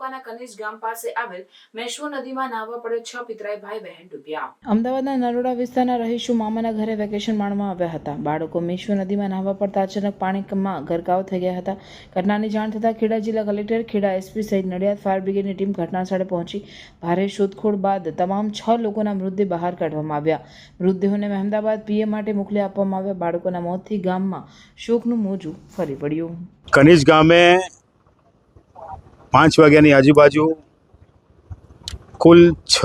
તાલુકાના કનીજ ગામ પાસે આવેલ મેશ્વો નદીમાં નાહવા પડે છ પિતરાય ભાઈ બહેન ડૂબ્યા. અમદાવાદના નરોડા વિસ્તારના રહીશો મામાના ઘરે વેકેશન માણવા આવ્યા હતા. બાળકો મેશ્વ નદીમાં નાહવા પડતા અચાનક પાણીમાં ગરકાવ થઈ ગયા હતા. ઘટનાની જાણ થતાં ખેડા જિલ્લા કલેક્ટર ખેડા એસપી સહિત નડિયાદ ફાયર બ્રિગેડની ટીમ ઘટનાસ્થળે પહોંચી. ભારે શોધખોળ બાદ તમામ છ લોકોના મૃતદેહ બહાર કાઢવામાં આવ્યા. મૃતદેહોને મહેમદાબાદ પીએ માટે મોકલી આપવામાં આવ્યા. બાળકોના મોતથી ગામમાં શોકનું મોજું ફરી પડ્યું. કનિજ ગામે પાંચ વાગ્યાની આજુબાજુ કુલ છ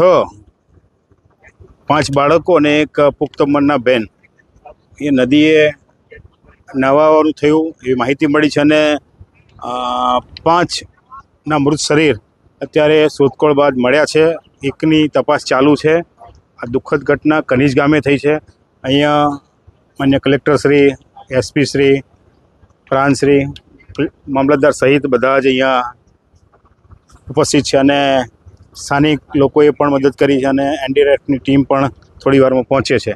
પાંચ બાળકો અને એક પુખ્ત બેન. એ નદીએ નહાવાનું થયું, એવી માહિતી મળી છે અને પાંચના મૃત શરીર અત્યારે શોધખોળ બાદ મળ્યા છે. એકની તપાસ ચાલુ છે. આ દુઃખદ ઘટના કનિજ ગામે થઈ છે. અહીંયા માન્ય કલેક્ટર શ્રી, એસપી શ્રી પ્રાંતશ્રી મામલતદાર સહિત બધા જ અહીંયા ઉપસ્થિત છે અને સ્થાનિક લોકોએ પણ મદદ કરી છે અને એનડીઆરએફની ટીમ પણ થોડી વારમાં પહોંચે છે.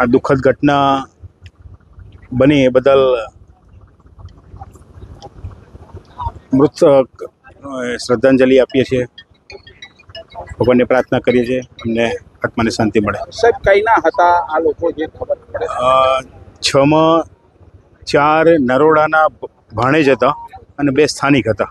આ દુઃખદ ઘટના બની એ બદલ મૃત શ્રદ્ધાંજલિ આપીએ છીએ. ભગવાનને પ્રાર્થના કરીએ છીએ અમને આત્માને શાંતિ મળે. સાહેબ કઈના હતા આ લોકો જે ખબર પડે? છમાં ચાર નરોડાના ભાણેજ હતા અને બે સ્થાનિક હતા.